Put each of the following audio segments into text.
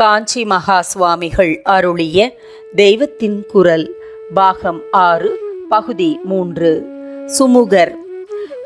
காஞ்சி மகா சுவாமிகள் அருளிய தெய்வத்தின் குரல் பாகம் ஆறு பகுதி மூன்று. சுமுகர்.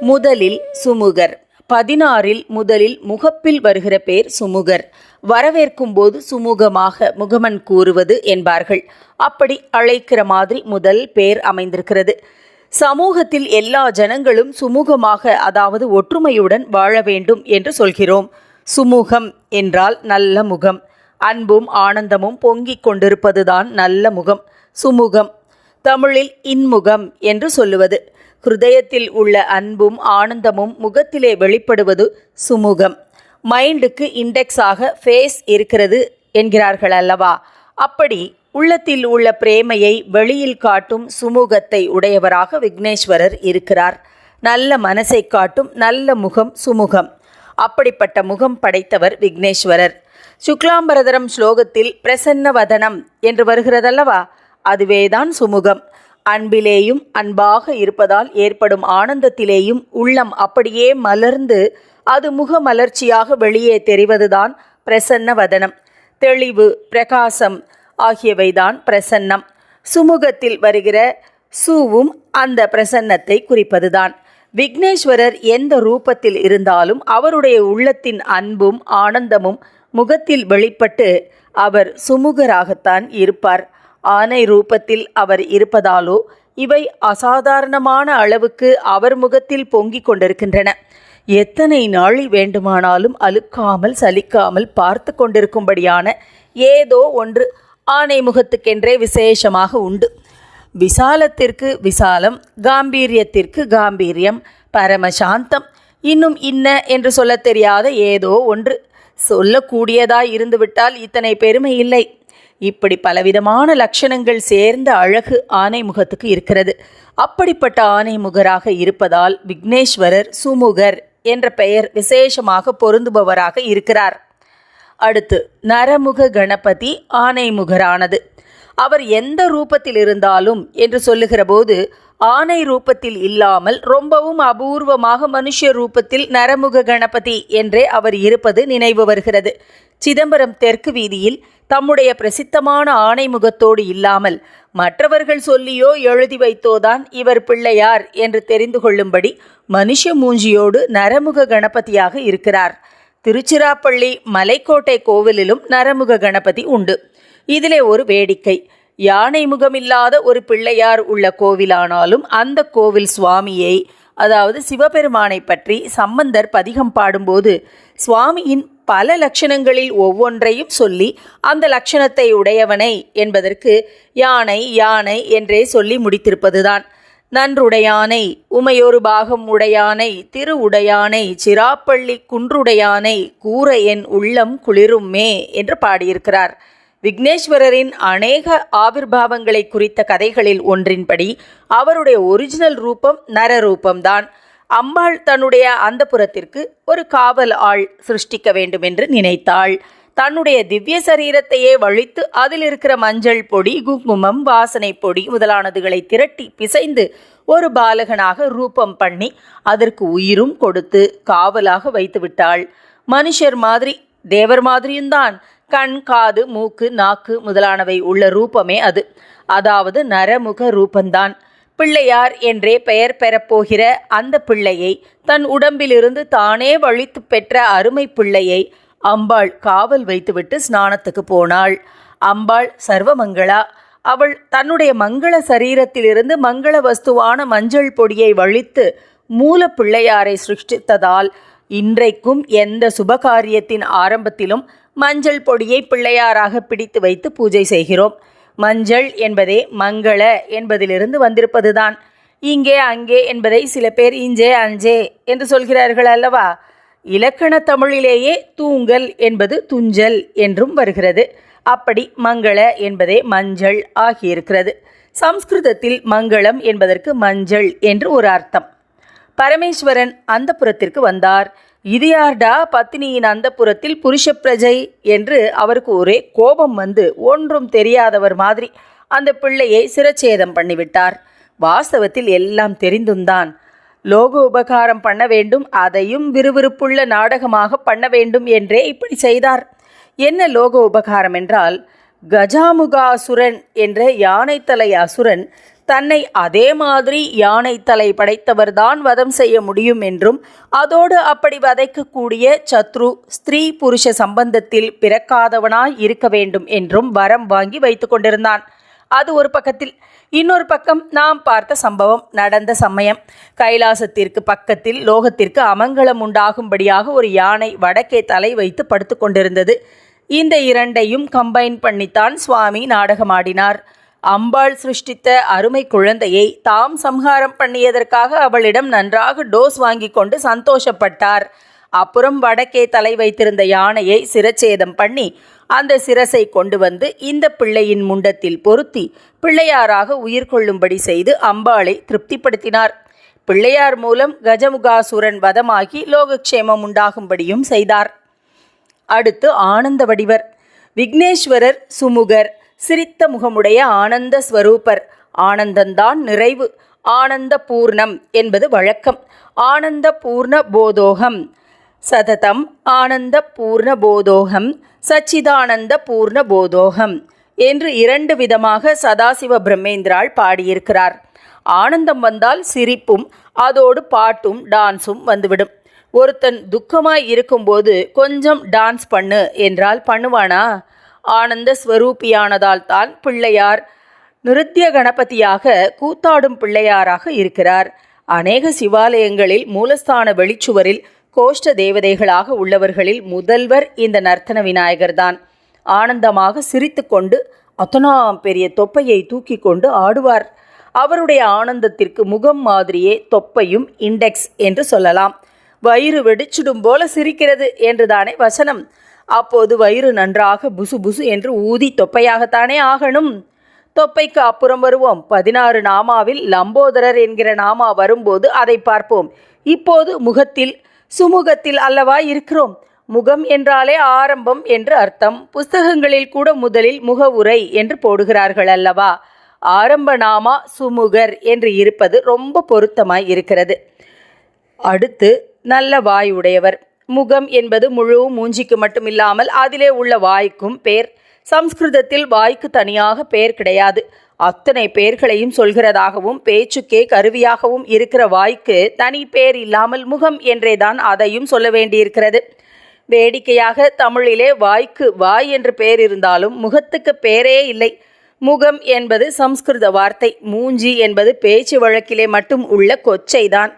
முதலில் சுமுகர். பதினாறில் முதலில் முகப்பில் வருகிற பேர் சுமுகர். வரவேற்கும் போது சுமூகமாக முகமன் கூறுவது என்பார்கள். அப்படி அழைக்கிற மாதிரி முதல் பேர் அமைந்திருக்கிறது. சமூகத்தில் எல்லா ஜனங்களும் சுமூகமாக அதாவது ஒற்றுமையுடன் வாழ வேண்டும் என்று சொல்கிறோம். சுமூகம் என்றால் நல்ல முகம். அன்பும் ஆனந்தமும் பொங்கிக் கொண்டிருப்பதுதான் நல்ல முகம் சுமுகம். தமிழில் இன்முகம் என்று சொல்லுவது. ஹிருதயத்தில் உள்ள அன்பும் ஆனந்தமும் முகத்திலே வெளிப்படுவது சுமுகம். மைண்டுக்கு இண்டெக்ஸாக ஃபேஸ் இருக்கிறது என்கிறார்கள் அல்லவா? அப்படி உள்ளத்தில் உள்ள பிரேமையை வெளியில் காட்டும் சுமூகத்தை உடையவராக விக்னேஸ்வரர் இருக்கிறார். நல்ல மனசை காட்டும் நல்ல முகம் சுமுகம். அப்படிப்பட்ட முகம் படைத்தவர் விக்னேஸ்வரர். சுக்லாம்பரதரம் ஸ்லோகத்தில் பிரசன்ன வதனம் என்று வருகிறதல்லவா? அதுவேதான் சுமுகம். அன்பிலேயும் அன்பாக இருப்பதால் ஏற்படும் ஆனந்தத்திலேயும் உள்ளம் அப்படியே மலர்ந்து அது முகமலர்ச்சியாக வெளியே தெரிவதுதான் பிரசன்ன வதனம். தெளிவு பிரகாசம் ஆகியவைதான் பிரசன்னம். சுமுகத்தில் வருகிற சூவும் அந்த பிரசன்னத்தை குறிப்பதுதான். விக்னேஸ்வரர் எந்த ரூபத்தில் இருந்தாலும் அவருடைய உள்ளத்தின் அன்பும் ஆனந்தமும் முகத்தில் வெளிப்பட்டு அவர் சுமுகராகத்தான் இருப்பார். ஆனை ரூபத்தில் அவர் இருப்பதாலோ இவை அசாதாரணமான அளவுக்கு அவர் முகத்தில் பொங்கிக் கொண்டிருக்கின்றன. எத்தனை நாள் வேண்டுமானாலும் அழுக்காமல் சலிக்காமல் பார்த்து கொண்டிருக்கும்படியான ஏதோ ஒன்று ஆனை முகத்துக்கென்றே விசேஷமாக உண்டு. விசாலத்திற்கு விசாலம் காம்பீரியத்திற்கு காம்பீரியம் பரமசாந்தம் இன்னும் இன்ன என்று சொல்லத் தெரியாத ஏதோ ஒன்று சொல்லக்கூடியதாய் இருந்துவிட்டால் இத்தனை பெருமை இல்லை. இப்படி பலவிதமான லட்சணங்கள் சேர்ந்த அழகு ஆனை முகத்துக்கு இருக்கிறது. அப்படிப்பட்ட ஆனை முகராக இருப்பதால் விக்னேஸ்வரர் சுமுகர் என்ற பெயர் விசேஷமாக பொருந்துபவராக இருக்கிறார். அடுத்து நரமுக கணபதி ஆனைமுகரானது அவர் எந்த ரூபத்தில் இருந்தாலும் என்று சொல்லுகிற போது ஆனை ரூபத்தில் இல்லாமல் ரொம்பவும் அபூர்வமாக மனுஷ ரூபத்தில் நரமுக கணபதி என்றே அவர் இருப்பது நினைவு வருகிறது. சிதம்பரம் தெற்கு வீதியில் தம்முடைய பிரசித்தமான ஆணை முகத்தோடு இல்லாமல் மற்றவர்கள் சொல்லியோ எழுதி வைத்தோதான் இவர் பிள்ளையார் என்று தெரிந்து கொள்ளும்படி மனுஷ மூஞ்சியோடு நரமுக கணபதியாக இருக்கிறார். திருச்சிராப்பள்ளி மலைக்கோட்டை கோவிலிலும் நரமுக கணபதி உண்டு. இதிலே ஒரு வேடிக்கை. யானை முகமில்லாத ஒரு பிள்ளையார் உள்ள கோவிலானாலும் அந்த கோவில் சுவாமியை அதாவது சிவபெருமானை பற்றி சம்பந்தர் பதிகம் பாடும்போது சுவாமியின் பல லட்சணங்களில் ஒவ்வொன்றையும் சொல்லி அந்த லட்சணத்தை உடையவனை என்பதற்கு யானை யானை என்றே சொல்லி முடித்திருப்பதுதான். நன்றுடையானை உமையொரு பாகம் உடையானை திரு உடையானை சிராப்பள்ளி குன்றுடையானை கூற என் உள்ளம் குளிருமே என்று பாடியிருக்கிறார். விக்னேஸ்வரரின் அநேக ஆவிர்வாவங்களை குறித்த கதைகளில் ஒன்றின்படி அவருடைய ஒரிஜினல் ரூபம் நரரூபம்தான். அம்பாள் தன்னுடைய அந்தபுரத்திற்கு ஒரு காவல் ஆள் சிருஷ்டிக்க வேண்டும் என்று நினைத்தாள். தன்னுடைய திவ்ய சரீரத்தையே வழித்து அதில் இருக்கிற மஞ்சள் பொடி குங்குமம் வாசனை பொடி முதலானதுகளை திரட்டி பிசைந்து ஒரு பாலகனாக ரூபம் பண்ணி அதற்கு உயிரும் கொடுத்து காவலாக வைத்து விட்டாள் மனுஷர் மாதிரி தேவர் மாதிரியும் தான் கண் காது மூக்கு நாக்கு முதலானவை உள்ள ரூபமே அது. அதாவது நரமுக ரூபந்தான். பிள்ளையார் என்றே பெயர் பெறப்போகிற அந்த பிள்ளையை தன் உடம்பிலிருந்து தானே வழித்து பெற்ற அருமை பிள்ளையை அம்பாள் காவல் வைத்துவிட்டு ஸ்நானத்துக்கு போனாள். அம்பாள் சர்வமங்களா. அவள் தன்னுடைய மங்கள சரீரத்திலிருந்து மங்கள வஸ்துவான மஞ்சள் பொடியை வழித்து மூல பிள்ளையாரை சிருஷ்டித்ததால் இன்றைக்கும் எந்த சுபகாரியத்தின் ஆரம்பத்திலும் மஞ்சள் பொடியை பிள்ளையாராக பிடித்து வைத்து பூஜை செய்கிறோம். மஞ்சள் என்பதே மங்கள என்பதிலிருந்து வந்திருப்பதுதான். இங்கே அங்கே என்பதை சில பேர் இஞ்சே அஞ்சே என்று சொல்கிறார்கள் அல்லவா? இலக்கண தமிழிலேயே தூங்கல் என்பது துஞ்சல் என்றும் வருகிறது. அப்படி மங்கள என்பதே மஞ்சள் ஆகியிருக்கிறது. சம்ஸ்கிருதத்தில் மங்களம் என்பதற்கு மஞ்சள் என்று ஒரு அர்த்தம். பரமேஸ்வரன் அந்த புறத்திற்கு வந்தார். இது யார்டா பத்தினியின் அந்த புறத்தில் புருஷ பிரஜை என்று அவருக்கு ஒரே கோபம் வந்து ஒன்றும் தெரியாதவர் மாதிரி அந்த பிள்ளையை சிரச்சேதம் பண்ணிவிட்டார். வாஸ்தவத்தில் எல்லாம் தெரிந்தும்தான் லோக உபகாரம் பண்ண வேண்டும் அதையும் விறுவிறுப்புள்ள நாடகமாக பண்ண வேண்டும் என்றே இப்படி செய்தார். என்ன லோக உபகாரம் என்றால் கஜாமுகாசுரன் என்ற யானைத்தலை அசுரன் தன்னை அதே மாதிரி யானை தலை படைத்தவர்தான் வதம் செய்ய முடியும் என்றும் அதோடு அப்படி வதைக்கக்கூடிய சத்ரு ஸ்திரீ புருஷ சம்பந்தத்தில் பிறக்காதவனாய் இருக்க வேண்டும் என்றும் வரம் வாங்கி வைத்து கொண்டிருந்தான். அது ஒரு பக்கத்தில் இன்னொரு பக்கம் நாம் பார்த்த சம்பவம் நடந்த சமயம். கைலாசத்திற்கு பக்கத்தில் லோகத்திற்கு அமங்கலம் உண்டாகும்படியாக ஒரு யானை வடக்கே தலை வைத்து படுத்து கொண்டிருந்தது. இந்த இரண்டையும் கம்பைன் பண்ணித்தான் சுவாமி நாடகமாடினார். அம்பாள் சிருஷ்டித்த அருமை குழந்தையை தாம் சம்ஹாரம் பண்ணியதற்காக அவளிடம் நன்றாக டோஸ் வாங்கி கொண்டு சந்தோஷப்பட்டார். அப்புறம் வடக்கே தலை வைத்திருந்த யானையை சிரச்சேதம் பண்ணி அந்த சிரசை கொண்டு வந்து இந்த பிள்ளையின் முண்டத்தில் பொருத்தி பிள்ளையாராக உயிர் கொள்ளும்படி செய்து அம்பாளை திருப்திப்படுத்தினார். பிள்ளையார் மூலம் கஜமுகாசுரன் வதமாகி லோகக்ஷேமம் உண்டாகும்படியும் செய்தார். அடுத்து ஆனந்த வடிவர். விக்னேஸ்வரர் சுமுகர் சிரித்த முகமுடைய ஆனந்த ஸ்வரூபர். ஆனந்தந்தான் நிறைவு. ஆனந்த பூர்ணம் என்பது வழக்கம். ஆனந்த பூர்ண போதோகம். சததம் ஆனந்த பூர்ண போதோகம். சச்சிதானந்த பூர்ண போதோகம் என்று இரண்டு விதமாக சதாசிவ பிரம்மேந்திராள் பாடியிருக்கிறார். ஆனந்தம் வந்தால் சிரிப்பும் அதோடு பாட்டும் டான்ஸும் வந்துவிடும். ஒருத்தன் துக்கமாய் இருக்கும்போது கொஞ்சம் டான்ஸ் பண்ணு என்றால் பண்ணுவானா? ஆனந்த ஸ்வரூபியானதால் தான் பிள்ளையார் நிருத்திய கணபதியாக கூத்தாடும் பிள்ளையாராக இருக்கிறார். அநேக சிவாலயங்களில் மூலஸ்தான வெளிச்சுவரில் கோஷ்ட தேவதைகளாக உள்ளவர்களில் முதல்வர் இந்த நர்த்தன விநாயகர்தான் ஆனந்தமாக சிரித்துக்கொண்டு அத்தனாம் பெரிய தொப்பையை தூக்கி கொண்டு ஆடுவார். அவருடைய ஆனந்தத்திற்கு முகம் மாதிரியே தொப்பையும் இண்டெக்ஸ் என்று சொல்லலாம். வயிறு வெடிச்சிடும் போல சிரிக்கிறது என்றுதானே வசனம். அப்போது வயிறு நன்றாக புசு புசு என்று ஊதி தொப்பையாகத்தானே ஆகணும். தொப்பைக்கு அப்புறம் வருவோம். பதினாறு நாமாவில் லம்போதரர் என்கிற நாமா வரும்போது அதை பார்ப்போம். இப்போது முகத்தில் சுமுகத்தில் அல்லவா இருக்கிறோம்? முகம் என்றாலே ஆரம்பம் என்று அர்த்தம். புஸ்தகங்களில் கூட முதலில் முகவுரை என்று போடுகிறார்கள் அல்லவா? ஆரம்ப நாமா சுமுகர் என்று இருப்பது ரொம்ப பொருத்தமாய் இருக்கிறது. அடுத்து நல்ல வாயுடையவர் முகம் என்பது முழு மூஞ்சிக்கு மட்டும் இல்லாமல் அதிலே உள்ள வாய்க்கும் பேர். சம்ஸ்கிருதத்தில் வாய்க்கு தனியாக பெயர் கிடையாது. அத்தனை பெயர்களையும் சொல்கிறதாகவும் பேச்சுக்கே கருவியாகவும் இருக்கிற வாய்க்கு தனி பேர் இல்லாமல் முகம் என்றேதான் அதையும் சொல்ல வேண்டியிருக்கிறது. வேடிக்கையாக தமிழிலே வாய்க்கு வாய் என்று பெயர் இருந்தாலும் முகத்துக்கு பேரே இல்லை. முகம் என்பது சம்ஸ்கிருத வார்த்தை மூஞ்சி என்பது பேச்சு வழக்கிலே மட்டும் உள்ள கொச்சைதான்.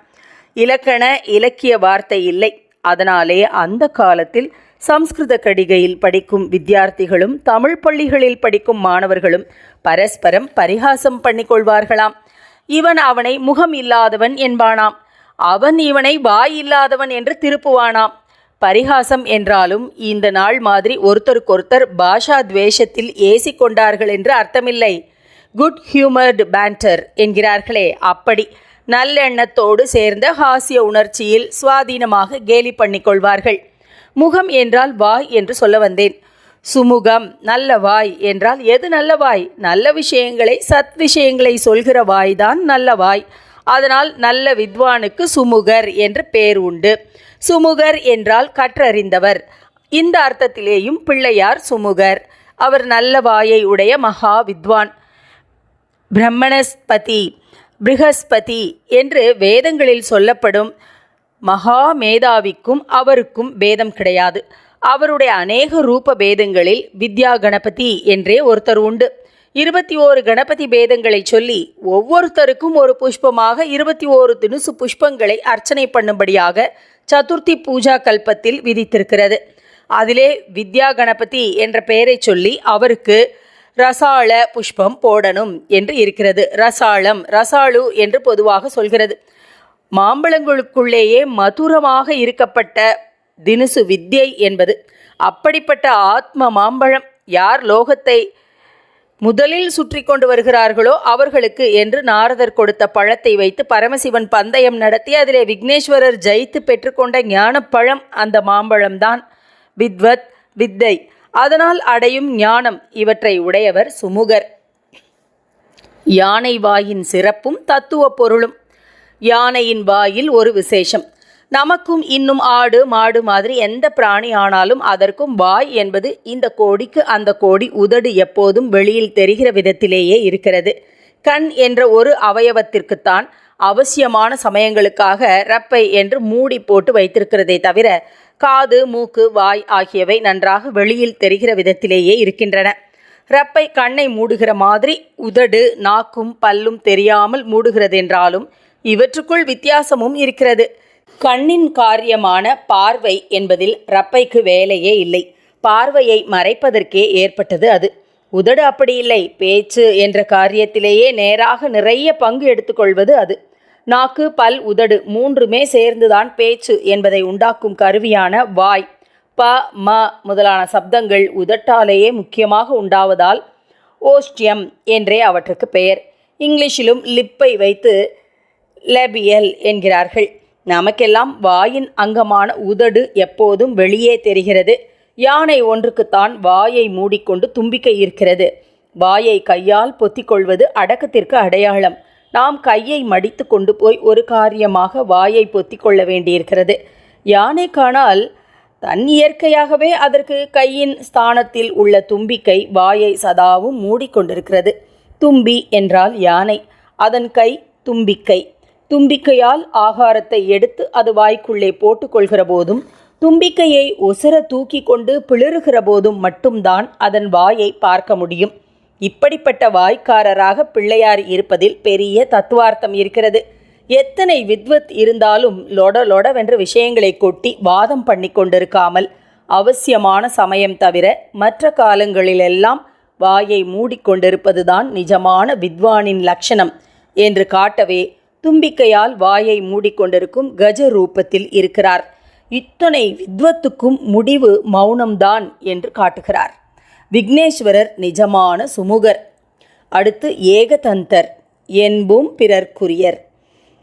இலக்கண இலக்கிய வார்த்தை இல்லை. அதனாலே அந்த காலத்தில் சம்ஸ்கிருத கடிகையில் படிக்கும் வித்தியார்த்திகளும் தமிழ் பள்ளிகளில் படிக்கும் மாணவர்களும் பரஸ்பரம் பரிகாசம் பண்ணிக்கொள்வார்களாம் இவன் அவனை முகம் இல்லாதவன் என்பானாம். அவன் இவனை வாய் இல்லாதவன் என்று திருப்புவானாம். பரிகாசம் என்றாலும் இந்த நாள் மாதிரி ஒருத்தருக்கொருத்தர் பாஷா துவேஷத்தில் ஏசி கொண்டார்கள் என்று அர்த்தமில்லை. குட் ஹியூமர்டு பேண்டர் என்கிறார்களே அப்படி நல்லெண்ணத்தோடு சேர்ந்த ஹாஸ்ய உணர்ச்சியில் சுவாதீனமாக கேலி பண்ணிக்கொள்வார்கள். முகம் என்றால் வாய் என்று சொல்ல வந்தேன். சுமுகம் நல்ல வாய் என்றால் எது நல்ல வாய்? நல்ல விஷயங்களை சத் விஷயங்களை சொல்கிற வாய்தான் நல்ல வாய். அதனால் நல்ல வித்வானுக்கு சுமுகர் என்று பேர் உண்டு. சுமுகர் என்றால் கற்றறிந்தவர். இந்த அர்த்தத்திலேயும் பிள்ளையார் சுமுகர். அவர் நல்ல வாயை உடைய மகா வித்வான். பிரம்மணஸ்பதி பிருகஸ்பதி என்று வேதங்களில் சொல்லப்படும் மகா மேதாவிக்கும் அவருக்கும் பேதம் கிடையாது. அவருடைய அநேக ரூப பேதங்களில் வித்யா கணபதி என்றே ஒருத்தர் உண்டு. இருபத்தி ஓரு கணபதி பேதங்களை சொல்லி ஒவ்வொருத்தருக்கும் ஒரு புஷ்பமாக இருபத்தி ஓரு தினுசு புஷ்பங்களை அர்ச்சனை பண்ணும்படியாக சதுர்த்தி பூஜா கல்பத்தில் விதித்திருக்கிறது. அதிலே வித்யா கணபதி என்ற பெயரை சொல்லி அவருக்கு ரசாள புஷ்பம் போடணும் என்று இருக்கிறது. ரசாளம் ரசாளு என்று பொதுவாக சொல்கிறது. மாம்பழங்களுக்குள்ளேயே மதுரமாக இருக்கப்பட்ட தினுசு வித்யை என்பது அப்படிப்பட்ட ஆத்ம மாம்பழம் யார் லோகத்தை முதலில் சுற்றி கொண்டு வருகிறார்களோ அவர்களுக்கு என்று நாரதர் கொடுத்த பழத்தை வைத்து பரமசிவன் பந்தயம் நடத்தி அதிலே விக்னேஸ்வரர் ஜெயித்து பெற்றுக்கொண்ட ஞானப்பழம் அந்த மாம்பழம்தான். வித்வத் வித்தை. அதனால் அடையும் ஞானம் இவற்றை உடையவர் சுமுகர். யானை வாயின் சிறப்பும் தத்துவ பொருளும். யானையின் வாயில் ஒரு விசேஷம். நமக்கும் இன்னும் ஆடு மாடு மாதிரி எந்த பிராணி ஆனாலும் அதற்கும் வாய் என்பது இந்த கோடிக்கு அந்த கோடி உதடு எப்போதும் வெளியில் தெரிகிற விதத்திலேயே இருக்கிறது. கண் என்ற ஒரு அவயவத்திற்குத்தான் அவசியமான சமயங்களுக்காக ரப்பை என்று மூடி போட்டு வைத்திருக்கிறதே தவிர காது மூக்கு வாய் ஆகியவை நன்றாக வெளியில் தெரிகிற விதத்திலேயே இருக்கின்றன. ரப்பை கண்ணை மூடுகிற மாதிரி உதடு நாக்கும் பல்லும் தெரியாமல் மூடுகிறதென்றாலும் இவற்றுக்குள் வித்தியாசமும் இருக்கிறது. கண்ணின் காரியமான பார்வை என்பதில் ரப்பைக்கு வேலையே இல்லை. பார்வையை மறைப்பதற்கே ஏற்பட்டது அது. உதடு அப்படி இல்லை. பேச்சு என்ற காரியத்திலேயே நேராக நிறைய பங்கு எடுத்துக்கொள்வது அது. நாக்கு பல் உதடு மூன்றுமே சேர்ந்துதான் பேச்சு என்பதை உண்டாக்கும் கருவியான வாய். ப ம முதலான சப்தங்கள் உதட்டாலேயே முக்கியமாக உண்டாவதால் ஓஸ்டியம் என்றே அவற்றுக்கு பெயர். இங்கிலீஷிலும் லிப்பை வைத்து லெபியல் என்கிறார்கள். நமக்கெல்லாம் வாயின் அங்கமான உதடு எப்போதும் வெளியே தெரிகிறது. யானை ஒன்றுக்குத்தான் வாயை மூடிக்கொண்டு தும்பிக்கை இருக்கிறது. வாயை கையால் பொத்திக்கொள்வது அடக்கத்திற்கு அடையாளம். நாம் கையை மடித்து கொண்டு போய் ஒரு காரியமாக வாயை பொத்தி கொள்ள வேண்டியிருக்கிறது. யானை காணால் தன் இயற்கையாகவே அதற்கு கையின் ஸ்தானத்தில் உள்ள தும்பிக்கை வாயை சதாவும் மூடிக்கொண்டிருக்கிறது தும்பி என்றால் யானை. அதன் கை தும்பிக்கை. தும்பிக்கையால் ஆகாரத்தை எடுத்து அது வாய்க்குள்ளே போட்டுக்கொள்கிற போதும் தும்பிக்கையை ஒசர தூக்கி கொண்டு பிளிறுகிற போதும் மட்டும்தான் அதன் வாயை பார்க்க முடியும். இப்படிப்பட்ட வாய்க்காரராக பிள்ளையார் இருப்பதில் பெரிய தத்துவார்த்தம் இருக்கிறது. எத்தனை வித்வத் இருந்தாலும் லொட லொடவென்று விஷயங்களை கொட்டி வாதம் பண்ணி கொண்டிருக்காமல் அவசியமான சமயம் தவிர மற்ற காலங்களிலெல்லாம் வாயை மூடிக்கொண்டிருப்பதுதான் நிஜமான வித்வானின் லட்சணம் என்று காட்டவே தும்பிக்கையால் வாயை மூடிக்கொண்டிருக்கும் கஜ ரூபத்தில் இருக்கிறார். இத்தனை வித்வத்துக்கும் முடிவு மௌனம்தான் என்று காட்டுகிறார். விக்னேஸ்வரர் நிஜமான சுமுகர். அடுத்து ஏகதந்தர் என்பும் பிறர்க்குரியர்.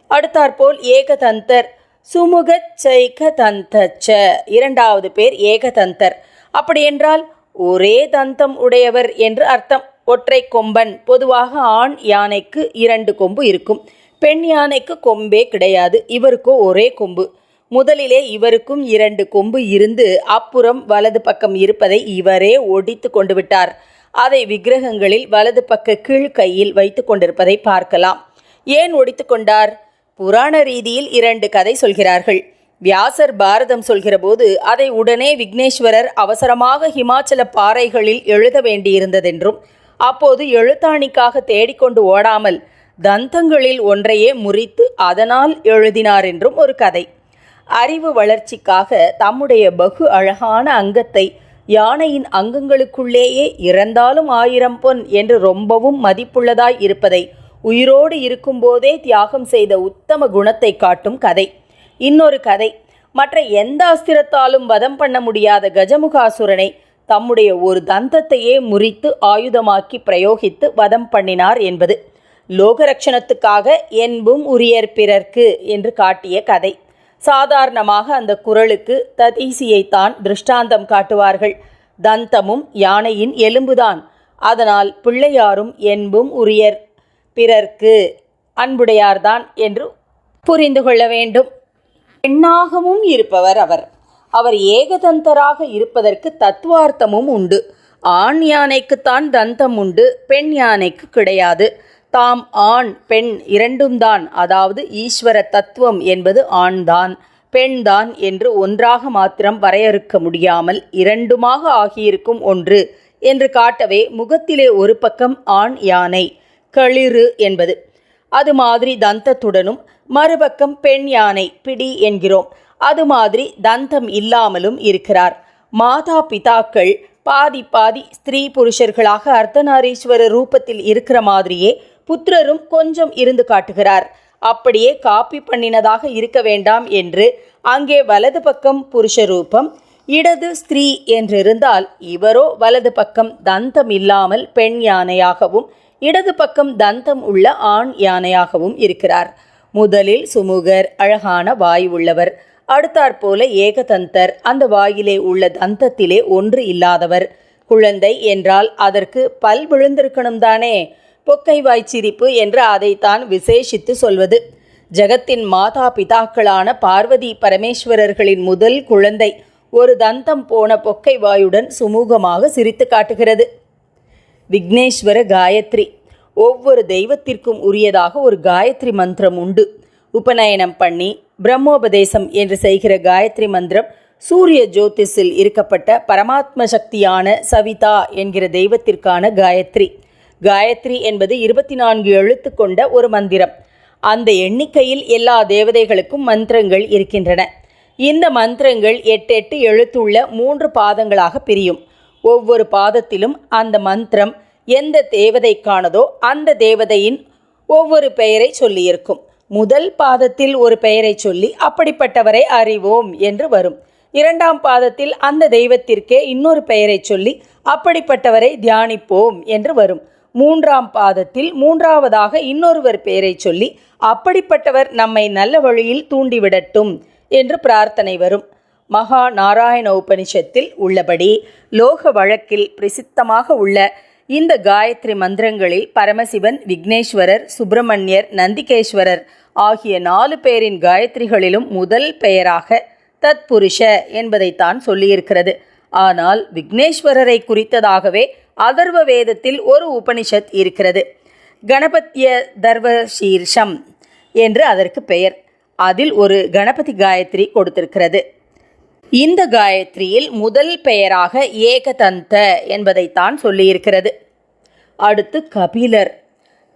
அடுத்தாற்போல் ஏகதந்தர் சுமுகச் சைக தந்தச்ச இரண்டாவது பேர் ஏகதந்தர். அப்படியென்றால் ஒரே தந்தம் உடையவர் என்று அர்த்தம். ஒற்றை கொம்பன் பொதுவாக ஆண் யானைக்கு இரண்டு கொம்பு இருக்கும். பெண் யானைக்கு கொம்பே கிடையாது. இவருக்கோ ஒரே கொம்பு. முதலிலே இவருக்கும் இரண்டு கொம்பு இருந்து அப்புறம் வலது பக்கம் இருப்பதை இவரே ஒடித்து கொண்டு விட்டார். அதை விக்கிரகங்களில் வலது பக்க கீழ்கையில் வைத்து கொண்டிருப்பதை பார்க்கலாம். ஏன் ஒடித்து கொண்டார்? புராண ரீதியில் இரண்டு கதை சொல்கிறார்கள். வியாசர் பாரதம் சொல்கிறபோது அதை உடனே விக்னேஸ்வரர் அவசரமாக ஹிமாச்சல பாறைகளில் எழுத வேண்டியிருந்ததென்றும் அப்போது எழுத்தாணிக்காக தேடிக்கொண்டு ஓடாமல் தந்தங்களில் ஒன்றையே முறித்து அதனால் எழுதினார் என்றும் ஒரு கதை. அறிவு வளர்ச்சிக்காக தம்முடைய பகு அழகான அங்கத்தை யானையின் அங்கங்களுக்குள்ளேயே இறந்தாலும் ஆயிரம் பொன் என்று ரொம்பவும் மதிப்புள்ளதாய் இருப்பதை உயிரோடு இருக்கும்போதே தியாகம் செய்த உத்தம குணத்தை காட்டும் கதை. இன்னொரு கதை. மற்ற எந்த அஸ்திரத்தாலும் வதம் பண்ண முடியாத கஜமுகாசுரனை தம்முடைய ஒரு தந்தத்தையே முறித்து ஆயுதமாக்கி பிரயோகித்து வதம் பண்ணினார் என்பது. லோகரக்ஷணத்துக்காக என்பும் உரியர் பிறர்க்கு என்று காட்டிய கதை. சாதாரணமாக அந்த குரலுக்கு ததீசியைத்தான் திருஷ்டாந்தம் காட்டுவார்கள். தந்தமும் யானையின் எலும்புதான். அதனால் பிள்ளையாரும் என்பும் உரியர். பிறர்க்கு அன்புடையார்தான் என்று புரிந்து கொள்ள வேண்டும். பெண்ணாகவும் இருப்பவர் அவர். அவர் ஏகதந்தராக இருப்பதற்கு தத்துவார்த்தமும் உண்டு. ஆண் யானைக்குத்தான் தந்தம் உண்டு பெண் யானைக்கு கிடையாது. தாம் ஆண் பெண் இரண்டும்தான் அதாவது ஈஸ்வர தத்துவம் என்பது ஆண்தான் பெண்தான் என்று ஒன்றாக மாத்திரம் வரையறுக்க முடியாமல் இரண்டுமாக ஆகியிருக்கும் ஒன்று என்று காட்டவே முகத்திலே ஒரு பக்கம் ஆண் யானை களிறு என்பது. அது மாதிரி தந்தத்துடனும் மறுபக்கம் பெண் யானை பிடி என்கிறோம். அது மாதிரி தந்தம் இல்லாமலும் இருக்கிறார். மாதா பிதாக்கள் பாதி பாதி ஸ்திரீ புருஷர்களாக அர்த்தநாரீஸ்வர ரூபத்தில் இருக்கிற மாதிரியே புத்திரரும் கொஞ்சம் இருந்து காட்டுகிறார். அப்படியே காப்பி பண்ணினதாக இருக்க வேண்டாம் என்று அங்கே வலது பக்கம் புருஷ ரூபம் இடது ஸ்திரீ என்றிருந்தால் இவரோ வலது பக்கம் தந்தம் இல்லாமல் பெண் யானையாகவும் இடது பக்கம் தந்தம் உள்ள ஆண் யானையாகவும் இருக்கிறார். முதலில் சுமுகர் அழகான வாய் உள்ளவர். அடுத்தாற்போல ஏகதந்தர் அந்த வாயிலே உள்ள தந்தத்திலே ஒன்று இல்லாதவர். குழந்தை என்றால் அதற்கு பல் விழுந்திருக்கணும் தானே பொக்கை வாய்ச்சிரிப்பு என்று அதைத்தான் விசேஷித்து சொல்வது. ஜகத்தின் மாதா பிதாக்களான பார்வதி பரமேஸ்வரர்களின் முதல் குழந்தை ஒரு தந்தம் போன பொக்கை வாயுடன் சுமூகமாக சிரித்து காட்டுகிறது. விக்னேஸ்வர காயத்ரி. ஒவ்வொரு தெய்வத்திற்கும் உரியதாக ஒரு காயத்ரி மந்திரம் உண்டு. உபநயனம் பண்ணி பிரம்மோபதேசம் என்று செய்கிற காயத்ரி மந்திரம் சூரிய ஜோதிஷில் இருக்கப்பட்ட பரமாத்ம சக்தியான சவிதா என்கிற தெய்வத்திற்கான காயத்ரி. காயத்ரி என்பது இருபத்தி நான்கு எழுத்து கொண்ட ஒரு மந்திரம். அந்த எண்ணிக்கையில் எல்லா தேவதைகளுக்கும் மந்திரங்கள் இருக்கின்றன. இந்த மந்திரங்கள் எட்டு எட்டு எழுத்துள்ள மூன்று பாதங்களாக பிரியும். ஒவ்வொரு பாதத்திலும் அந்த மந்திரம் எந்த தேவதைக்கானதோ அந்த தேவதையின் ஒவ்வொரு பெயரை சொல்லியிருக்கும். முதல் பாதத்தில் ஒரு பெயரை சொல்லி அப்படிப்பட்டவரை அறிவோம் என்று வரும். இரண்டாம் பாதத்தில் அந்த தெய்வத்திற்கே இன்னொரு பெயரை சொல்லி அப்படிப்பட்டவரை தியானிப்போம் என்று வரும். மூன்றாம் பாதத்தில் மூன்றாவதாக இன்னொருவர் பெயரை சொல்லி அப்படிப்பட்டவர் நம்மை நல்ல வழியில் தூண்டிவிடட்டும் என்று பிரார்த்தனை வரும். மகா நாராயண உபனிஷத்தில் உள்ளபடி லோக வழக்கில் பிரசித்தமாக உள்ள இந்த காயத்ரி மந்திரங்களில் பரமசிவன் விக்னேஸ்வரர் சுப்பிரமணியர் நந்திகேஸ்வரர் ஆகிய நாலு பேரின் காயத்ரிகளிலும் முதல் பெயராக தத்புருஷ என்பதைத்தான் சொல்லியிருக்கிறது. ஆனால் விக்னேஸ்வரரை குறித்ததாகவே அதர்வ வேதத்தில் ஒரு உபனிஷத் இருக்கிறது. கணபத்திய தர்வ சீர்ஷம் என்று அதற்கு பெயர். அதில் ஒரு கணபதி காயத்ரி கொடுத்திருக்கிறது. இந்த காயத்ரியில் முதல் பெயராக ஏகதந்த என்பதைத்தான் சொல்லியிருக்கிறது. அடுத்து கபிலர்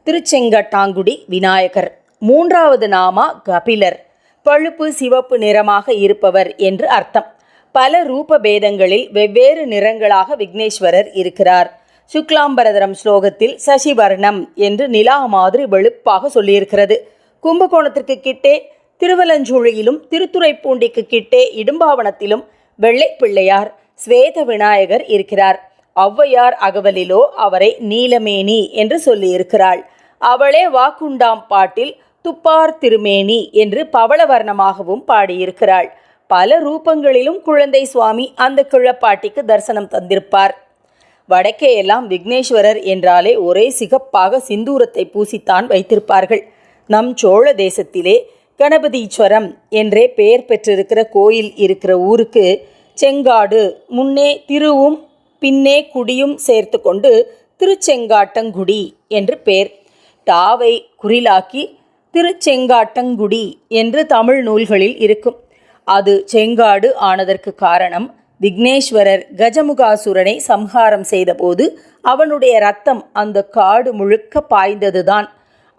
திருச்செங்கட்டாங்குடி விநாயகர் மூன்றாவது நாமா கபிலர் பழுப்பு சிவப்பு நிறமாக இருப்பவர் என்று அர்த்தம். பல ரூப பேதங்களில் வெவ்வேறு நிறங்களாக விக்னேஸ்வரர் இருக்கிறார். சுக்லாம்பரதரம் ஸ்லோகத்தில் சசிவர்ணம் என்று நிலா மாதிரி வெளுப்பாக சொல்லியிருக்கிறது. கும்பகோணத்திற்கு கிட்டே திருவலஞ்சூழியிலும் திருத்துறைப்பூண்டிக்கு கிட்டே இடும்பாவனத்திலும் வெள்ளை பிள்ளையார் ஸ்வேத விநாயகர் இருக்கிறார். ஔவையார் அகவலிலோ அவரை நீலமேனி என்று சொல்லியிருக்கிறாள். அவளே வாக்குண்டாம் பாட்டில் துப்பார் திருமேனி என்று பவளவர்ணமாகவும் பாடியிருக்கிறாள். பல ரூபங்களிலும் குழந்தை சுவாமி அந்த கிழப்பாட்டிக்கு தரிசனம் தந்திருப்பார். வடக்கே எல்லாம் விக்னேஸ்வரர் என்றாலே ஒரே சிகப்பாக சிந்தூரத்தை பூசித்தான் வைத்திருப்பார்கள். நம் சோழ தேசத்திலே கணபதீஸ்வரம் என்றே பெயர் பெற்றிருக்கிற கோயில் இருக்கிற ஊருக்கு செங்காடு முன்னே திருவும் பின்னே குடியும் சேர்த்து கொண்டு திருச்செங்காட்டங்குடி என்று பெயர். டாவை குறிலாக்கி திருச்செங்காட்டங்குடி என்று தமிழ் நூல்களில் இருக்கும். அது செங்காடு ஆனதற்கு காரணம். விக்னேஸ்வரர் கஜமுகாசுரனை சம்ஹாரம் செய்தபோது அவனுடைய ரத்தம் அந்த காடு முழுக்க பாய்ந்ததுதான்.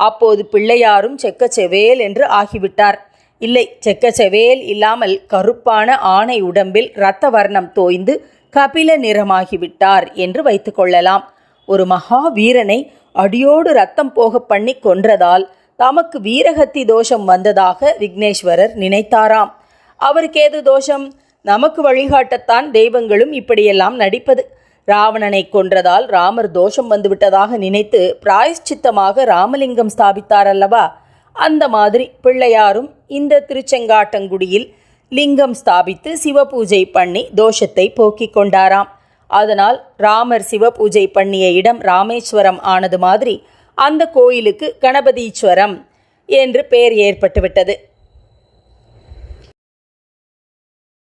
அப்போது பிள்ளையாரும் செக்கச்செவேல் என்று ஆகிவிட்டார். இல்லை செக்கச்செவேல் இல்லாமல் கருப்பான ஆணை உடம்பில் இரத்த வர்ணம் தோய்ந்து கபில நிறமாகிவிட்டார் என்று வைத்துக்கொள்ளலாம் ஒரு மகா வீரனை அடியோடு ரத்தம் போக பண்ணி கொன்றதால் தமக்கு வீரகத்தி தோஷம் வந்ததாக விக்னேஸ்வரர் நினைத்தாராம். அவருக்கு ஏது தோஷம்? நமக்கு வழிகாட்டத்தான் தெய்வங்களும் இப்படியெல்லாம் நடிப்பது. ராவணனை கொன்றதால் ராமர் தோஷம் வந்துவிட்டதாக நினைத்து பிராயஷ்சித்தமாக ராமலிங்கம் ஸ்தாபித்தார் அல்லவா அந்த மாதிரி பிள்ளையாரும் இந்த திருச்செங்காட்டங்குடியில் லிங்கம் ஸ்தாபித்து சிவபூஜை பண்ணி தோஷத்தை போக்கிக் கொண்டாராம். அதனால் ராமர் சிவபூஜை பண்ணிய இடம் ராமேஸ்வரம் ஆனது மாதிரி அந்த கோயிலுக்கு கணபதீஸ்வரம் என்று பெயர் ஏற்பட்டுவிட்டது.